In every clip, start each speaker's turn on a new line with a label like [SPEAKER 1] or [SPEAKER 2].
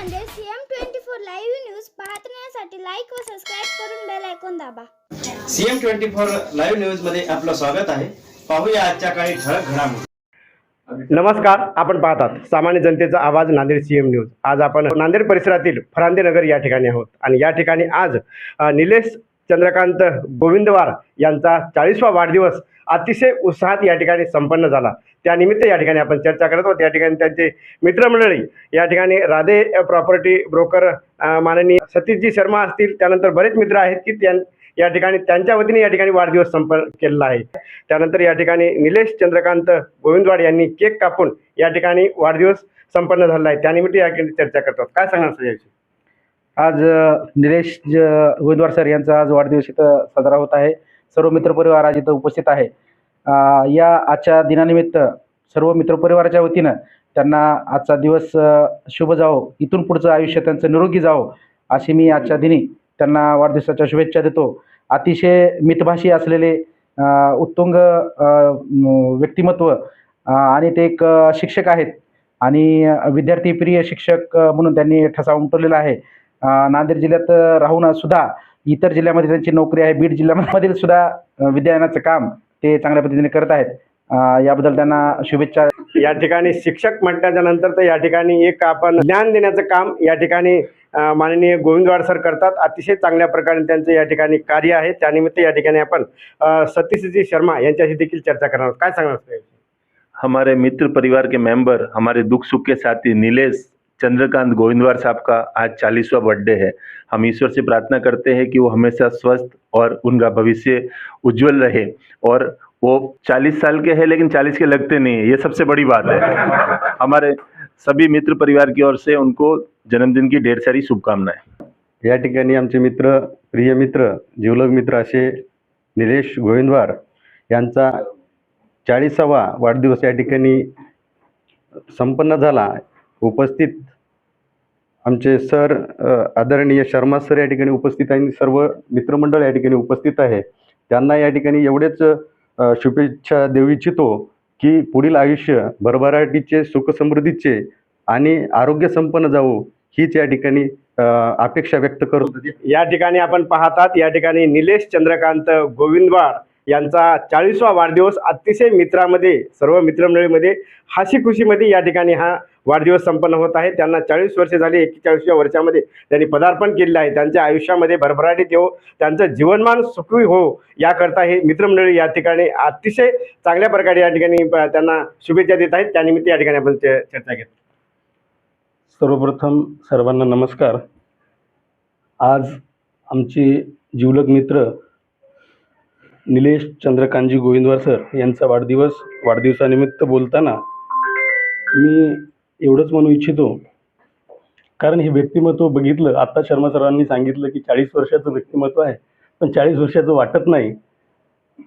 [SPEAKER 1] Nanded CM twenty four live news पाहण्यासाठी like व subscribe करून बेल आयकॉन दाबा.
[SPEAKER 2] सीएम ट्वेंटी फोर लाईव्ह न्यूजमध्ये आपलं स्वागत आहे. पाहूया आजच्या काही ठळक घडामोडी.
[SPEAKER 3] नमस्कार आपण पाहतात सामान्य जनतेचा आवाज नांदेड सी एम न्यूज. आज आपण नांदेड परिसरातील फरांदे नगर या ठिकाणी आहोत. आणि या ठिकाणी आज अ, निलेश चंद्रकांत गोविंदवार यांचा चाळीसवा वाढदिवस अतिशय उत्साहात या ठिकाणी संपन्न झाला. त्यानिमित्त या ठिकाणी आपण चर्चा करत आहोत. या ठिकाणी त्यांचे मित्रमंडळी या ठिकाणी राधे प्रॉपर्टी ब्रोकर माननीय सतीशजी शर्मा असतील. त्यानंतर बरेच मित्र आहेत की त्यां या ठिकाणी त्यांच्या वतीने या ठिकाणी वाढदिवस संपन्न केलेला आहे. त्यानंतर या ठिकाणी निलेश चंद्रकांत गोविंदवाड यांनी केक कापून या ठिकाणी वाढदिवस संपन्न झाला आहे. त्यानिमित्त या ठिकाणी चर्चा करतो काय सांगणार सर
[SPEAKER 4] आज निलेश ज- सर यांचा आज वाढदिवस इथं साजरा होत आहे. सर्व मित्रपरिवार आज इथं उपस्थित आहे. या आजच्या दिनानिमित्त सर्व मित्रपरिवाराच्या वतीनं त्यांना आजचा दिवस शुभ जावो. इथून पुढचं आयुष्य त्यांचं निरोगी जावो अशी मी आजच्या दिनी त्यांना वाढदिवसाच्या शुभेच्छा देतो. अतिशय मितभाषी असलेले उत्तुंग व्यक्तिमत्व आणि ते एक शिक्षक आहेत. आणि विद्यार्थीप्रिय शिक्षक म्हणून त्यांनी ठसा उमटवलेला आहे. नांदेड जिल्ह्यात राहून सुद्धा इतर जिल्ह्यामध्ये त्यांची नोकरी आहे. बीड जिल्ह्यामधील सुद्धा विद्यायनाचं काम ते चांगल्या पद्धतीने करत आहेत. याबद्दल त्यांना शुभेच्छा.
[SPEAKER 3] या ठिकाणी शिक्षक म्हटल्याच्या नंतर तर या ठिकाणी एक आपण ज्ञान देण्याचं काम या ठिकाणी माननीय गोविंदवाड सर करतात. अतिशय चांगल्या प्रकारे त्यांचं या ठिकाणी कार्य आहे. त्यानिमित्त या ठिकाणी आपण सतीशजी शर्मा यांच्याशी देखील चर्चा करणार आहोत. काय सांगणार?
[SPEAKER 5] हमारे मित्र परिवार के मेंबर हमारे दुख सुख के साथी नीलेश चंद्रकांत गोविंदवार साहब का आज चालीसवा बर्थडे है। हम ईश्वर से प्रार्थना करते हैं कि वो हमेशा स्वस्थ और उनका भविष्य उज्जवल रहे। और वो चालीस साल के हैं लेकिन चालीस के लगते नहीं है। ये सबसे बड़ी बात है। हमारे सभी मित्र परिवार की ओर से उनको जन्मदिन की ढेर सारी शुभकामनाएं।
[SPEAKER 6] या ठिकाणी आमचे मित्र प्रिय मित्र जिवलग मित्र असे निलेश गोविंदवार यांचा चाळीसावा वाढदिवस या ठिकाणी संपन्न झाला. उपस्थित आमचे सर आदरणीय शर्मा सर या ठिकाणी उपस्थित आहे सर्व मित्रमंडळ या ठिकाणी उपस्थित आहे. त्यांना या ठिकाणी एवढेच शुभेच्छा देऊ इच्छितो की पुढील आयुष्य भरभराटीचे सुखसमृद्धीचे आणि आरोग्य संपन्न जावो हीच या ठिकाणी अपेक्षा व्यक्त करतो.
[SPEAKER 3] या ठिकाणी आपण पाहतात या ठिकाणी निलेश चंद्रकांत गोविंदवाड यांचा चाळीसवा वाढदिवस अतिशय मित्रामध्ये सर्व मित्रमंडळीमध्ये हाशी खुशीमध्ये या ठिकाणी हा वाढदिवस संपन्न होत आहे. त्यांना चाळीस वर्षे झाली एक्केचाळीसव्या वर्षामध्ये त्यांनी पदार्पण केलेलं आहे. त्यांच्या आयुष्यामध्ये भरभराटीत येऊ त्यांचं जीवनमान सुखी हो याकरता हे मित्रमंडळी या ठिकाणी अतिशय चांगल्या प्रकारे या ठिकाणी प- त्यांना शुभेच्छा देत आहेत. त्यानिमित्त या ठिकाणी आपण चर्चा घेत
[SPEAKER 7] सर्वप्रथम सर्वांना नमस्कार. आज आमचे जिवलग मित्र निलेश चंद्रकांतजी गोविंदवार सर यांचा वाढदिवस वाढदिवसानिमित्त बोलताना मी एवढंच म्हणू इच्छितो. कारण हे व्यक्तिमत्व बघितलं आत्ता शर्मा सरांनी सांगितलं की चाळीस वर्षाचं व्यक्तिमत्व आहे पण चाळीस वर्षाचं वाटत नाही.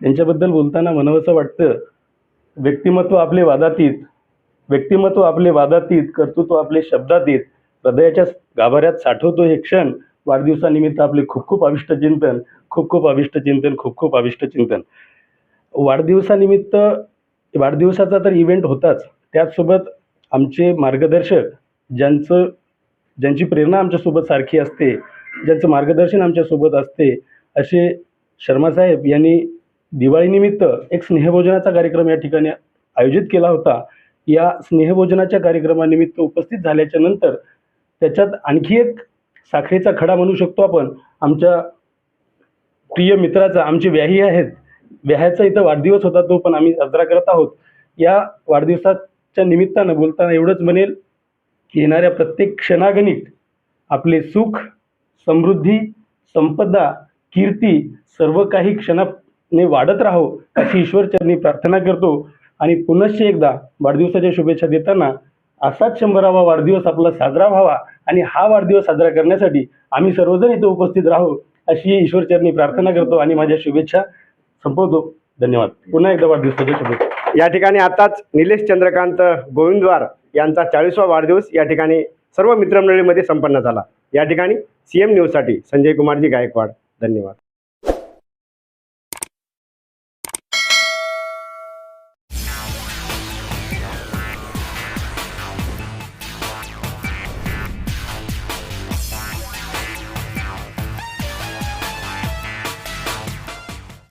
[SPEAKER 7] त्यांच्याबद्दल बोलताना म्हणावंसं वाटतं व्यक्तिमत्व आपले वादातीत व्यक्तिमत्व आपले वादातीत कर्तृत्व आपले शब्दातीत हृदयाच्या गाभाऱ्यात साठवतो हे क्षण वाढदिवसानिमित्त आपले खूप खूप अविष्ट चिंतन खूप खूप अविष्ट चिंतन खूप खूप अविष्ट चिंतन. वाढदिवसानिमित्त वाढदिवसाचा तर इव्हेंट होताच त्याचसोबत आमचे मार्गदर्शक ज्यांचं ज्यांची प्रेरणा आमच्यासोबत सारखी असते ज्यांचं मार्गदर्शन आमच्यासोबत असते असे शर्मासाहेब यांनी दिवाळीनिमित्त एक स्नेहभोजनाचा कार्यक्रम या ठिकाणी आयोजित केला होता. या स्नेहभोजनाच्या कार्यक्रमानिमित्त उपस्थित झाल्याच्यानंतर त्याच्यात आणखी एक साखरेचा खडा म्हणू शकतो आपण. आमच्या प्रिय मित्राचा आमचे व्याही आहेत. व्याह्याचा इथं वाढदिवस होता तो पण आम्ही साजरा करत आहोत. या वाढदिवसात च्या निमित्तानं बोलताना एवढंच म्हणेल की येणाऱ्या प्रत्येक क्षणागणिक आपले सुख समृद्धी संपदा कीर्ती सर्व काही क्षणाने वाढत राहो अशी ईश्वरचरणी प्रार्थना करतो. आणि पुनश्च एकदा वाढदिवसाच्या शुभेच्छा देताना असाच शंभरावा वाढदिवस आपला साजरा व्हावा आणि हा वाढदिवस साजरा करण्यासाठी आम्ही सर्वजण इथे उपस्थित राहू अशी ईश्वरचरणी प्रार्थना करतो आणि माझ्या शुभेच्छा संपवतो. धन्यवाद. पुन्हा एकदा वाढदिवसाच्या शुभेच्छा.
[SPEAKER 3] या ठिकाणी आताच निलेश चंद्रकांत गोविंदवार यांचा चाळीसवा वाढदिवस या ठिकाणी सर्व मित्रमंडळीमध्ये संपन्न झाला. या ठिकाणी सी एम न्यूजसाठी संजय कुमारजी गायकवाड. धन्यवाद.